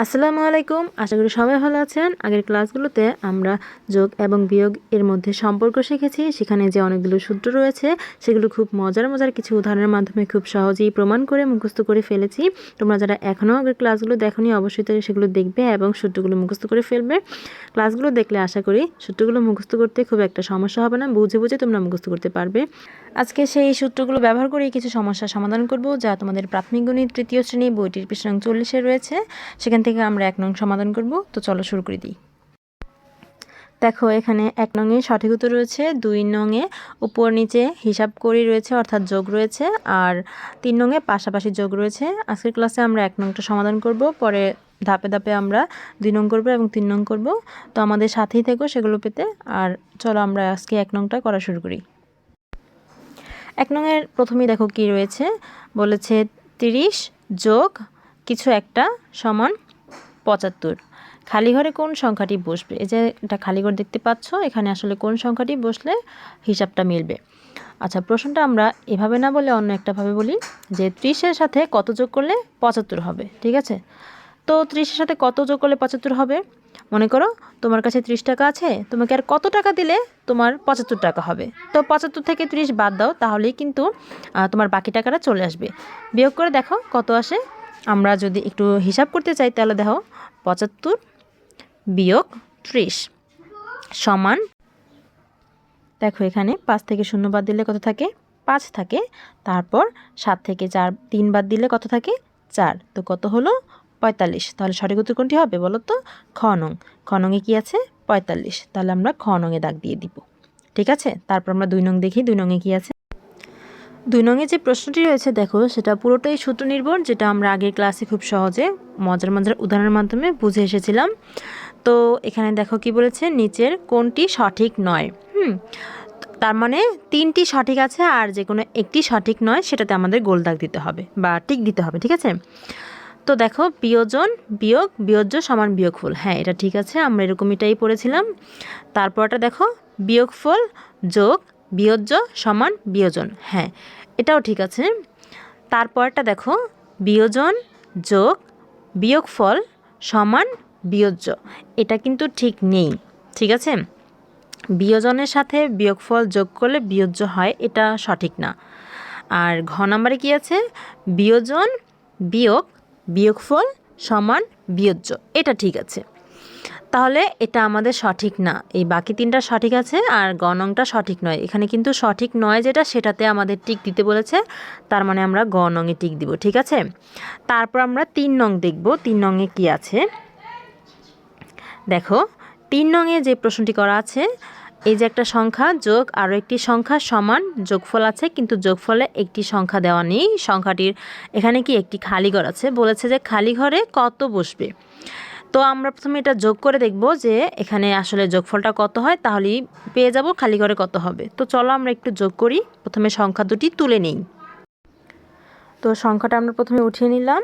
আসসালামু আলাইকুম, আশা করি সবাই ভালো আছেন। আগের ক্লাসগুলোতে আমরা যোগ এবং বিয়োগ এর মধ্যে সম্পর্ক শিখেছি। সেখানে যে অনেকগুলো সূত্র রয়েছে, সেগুলো খুব মজার মজার কিছু উদাহরণের মাধ্যমে খুব সহজেই প্রমাণ করে মুখস্থ করে ফেলেছি। তোমরা যারা এখনও আগের ক্লাসগুলো দেখোনি, অবশ্যই তারা সেগুলো দেখবে এবং সূত্রগুলো মুখস্থ করে ফেলবে। ক্লাসগুলো দেখলে আশা করি সূত্রগুলো মুখস্থ করতে খুব একটা সমস্যা হবে না, বুঝে বুঝে তোমরা মুখস্থ করতে পারবে। আজকে সেই সূত্রগুলো ব্যবহার করে কিছু সমস্যার সমাধান করব, যা তোমাদের প্রাথমিক গণিত তৃতীয় শ্রেণি বইটির পৃষ্ঠাং চল্লিশে রয়েছে। সেখান থেকে আমরা এক নং সমাধান করব। তো চলো শুরু করে দিই। দেখো, এখানে এক নংয়ে সঠিক উত্তর রয়েছে, দুই নংয়ে উপর নিচে হিসাব করে রয়েছে, অর্থাৎ যোগ রয়েছে, আর তিন নংয়ে পাশাপাশি যোগ রয়েছে। আজকের ক্লাসে আমরা এক নংটা সমাধান করব, পরে ধাপে ধাপে আমরা দুই নং করব এবং তিন নং করব। তো আমাদের সাথেই থেকো সেগুলো পেতে, আর চলো আমরা আজকে এক নংটা করা শুরু করি। এক নংয়ের প্রথমেই দেখো কি রয়েছে, বলেছে তিরিশ যোগ কিছু একটা সমান পঁচাত্তর। খালি ঘরে কোন সংখ্যাটি বসবে? এই যে এটা খালি ঘর দেখতে পাচ্ছ, এখানে আসলে কোন সংখ্যাটি বসলে হিসাবটা মিলবে? আচ্ছা প্রশ্নটা আমরা এভাবে না বলে অন্য একটাভাবে বলি যে ত্রিশের সাথে কত যোগ করলে পঁচাত্তর হবে, ঠিক আছে? তো ত্রিশের সাথে কত যোগ করলে পঁচাত্তর হবে? মনে করো তোমার কাছে ত্রিশ টাকা আছে, তোমাকে আর কত টাকা দিলে তোমার পঁচাত্তর টাকা হবে? তো পঁচাত্তর থেকে ত্রিশ বাদ দাও, তাহলেই কিন্তু তোমার বাকি টাকাটা চলে আসবে। বিয়োগ করে দেখো কত আসে? আমরা যদি একটু হিসাব করতে চাই তাহলে দেখো পঁচাত্তর বিয়োগ ত্রিশ সমান, দেখো এখানে পাঁচ থেকে শূন্য বাদ দিলে কত থাকে? পাঁচ থাকে। তারপর সাত থেকে চার, তিন বাদ দিলে কত থাকে? চার। তো কত হলো? পঁয়তাল্লিশ। তাহলে সঠিক উত্তর কোনটি হবে বলো তো খ নং। খ নংয়ে কী আছে? পঁয়তাল্লিশ। তাহলে আমরা খ নংয়ে দাগ দিয়ে দিব। ঠিক আছে? তারপর আমরা দুই নং দেখি। দুই নংয়ে কী আছে? দুই নংয়ে যে প্রশ্নটি রয়েছে, দেখো, সেটা পুরোটাই সূত্র নির্ভর, যেটা আমরা আগের ক্লাসে খুব সহজে মজার মজার উদাহরণের মাধ্যমে বুঝে এসেছিলাম। তো এখানে দেখো কি বলেছে, নিচের কোনটি সঠিক নয়। হুম, তার মানে তিনটি সঠিক আছে আর যে কোনো একটি সঠিক নয়, সেটাতে আমাদের গোল দাগ দিতে হবে বা টিক দিতে হবে, ঠিক আছে? তো দেখো, বিয়োজন বিয়োগ বিয়োজ্য সমান বিয়োগফল। হ্যাঁ এটা ঠিক আছে, আমরা এরকম এটাই পড়েছিলাম। তারপরটা দেখো, বিয়োগফল যোগ বিয়োজ্য সমান বিয়োজন। হ্যাঁ এটাও ঠিক আছে। তারপরটা দেখো, বিয়োজন যোগ বিয়োগফল সমান বিয়োজ্য। এটা কিন্তু ঠিক নেই, ঠিক আছে? বিয়োজনের সাথে বিয়োগফল যোগ করলে বিয়োজ্য হয়, এটা সঠিক না। আর ঘ নাম্বারে কী আছে? বিয়োজন বিয়োগ বিয়োগফল সমান বিয়োজ্য, এটা ঠিক আছে। তাহলে এটা আমাদের সঠিক না। এই বাকি তিনটা সঠিক আছে আর গণংটা সঠিক নয়। এখানে কিন্তু সঠিক নয় যেটা, সেটাতে আমাদের টিক দিতে বলেছে। তার মানে আমরা গ নংয়ে টিক দিব, ঠিক আছে? তারপর আমরা তিন নং দেখব। তিন নংয়ে কি আছে? দেখো, তিন নংয়ে যে প্রশ্নটি করা আছে, এই যে একটা সংখ্যা যোগ আরও একটি সংখ্যা সমান, যোগফল আছে, কিন্তু যোগফলে একটি সংখ্যা দেওয়া নেই। সংখ্যাটির এখানে কি একটি খালি ঘর আছে? বলেছে যে খালি ঘরে কত বসবে? তো আমরা প্রথমে এটা যোগ করে দেখব যে এখানে আসলে যোগফলটা কত হয়, তাহলেই পেয়ে যাব খালি ঘরে কত হবে। তো চলো আমরা একটু যোগ করি। প্রথমে সংখ্যা দুটি তুলে নিই। তো সংখ্যাটা আমরা প্রথমে উঠিয়ে নিলাম।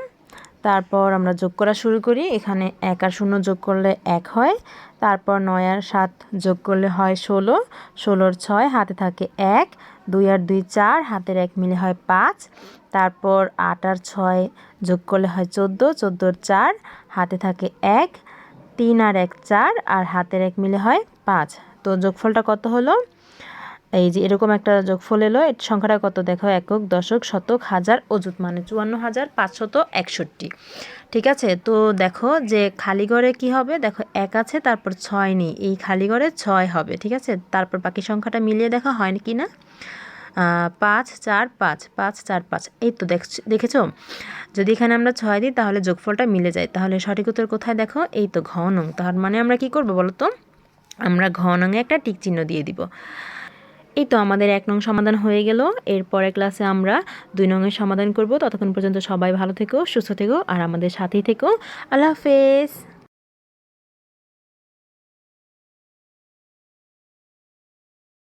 তারপর আমরা যোগ করা শুরু করি। এখানে এক আর শূন্য যোগ করলে এক হয়। তারপর নয় আর সাত যোগ করলে হয় ষোলো। ষোলোর ছয় হাতে থাকে এক। দুই আর দুই চার, হাতের এক মিলে হয় পাঁচ। তারপর আট আর ছয় যোগ করলে হয় চোদ্দ। চোদ্দোর চার হাতে থাকে এক। তিন আর এক চার আর হাতের এক মিলে হয় পাঁচ। তো যোগফলটা কত হলো? এই যে এরকম একটা যোগফল এলো, এর সংখ্যাটা কত দেখো? একক, দশক, শতক, হাজার, অযুত মানে চুয়ান্ন হাজার পাঁচশত একষট্টি। ঠিক আছে? তো দেখো যে খালি ঘরে কি হবে? দেখো এক আছে, তারপর ছয় নেই। এই খালি ঘরে ছয় হবে, ঠিক আছে? তারপর বাকি সংখ্যাটা মিলিয়ে দেখা, হয় কি না? পাঁচ, চার, পাঁচ পাঁচ, চার, পাঁচ। এই তো দেখ দেখেছ? যদি এখানে আমরা ছয় দিই, তাহলে যোগফলটা মিলে যায়। তাহলে সঠিক উত্তর কোথায় দেখো? এই তো ঘ নং তার মানে আমরা কি করব বলো তো? আমরা ঘ নংয়ে একটা টিক চিহ্ন দিয়ে দিব। এই তো আমাদের এক নং সমাধান হয়ে গেল। এরপরে ক্লাসে আমরা দুই নংয়ের সমাধান করব। ততক্ষণ পর্যন্ত সবাই ভালো থেকো, সুস্থ থেকো, আর আমাদের সাথেই থেকো। আল্লাহ হাফেজ।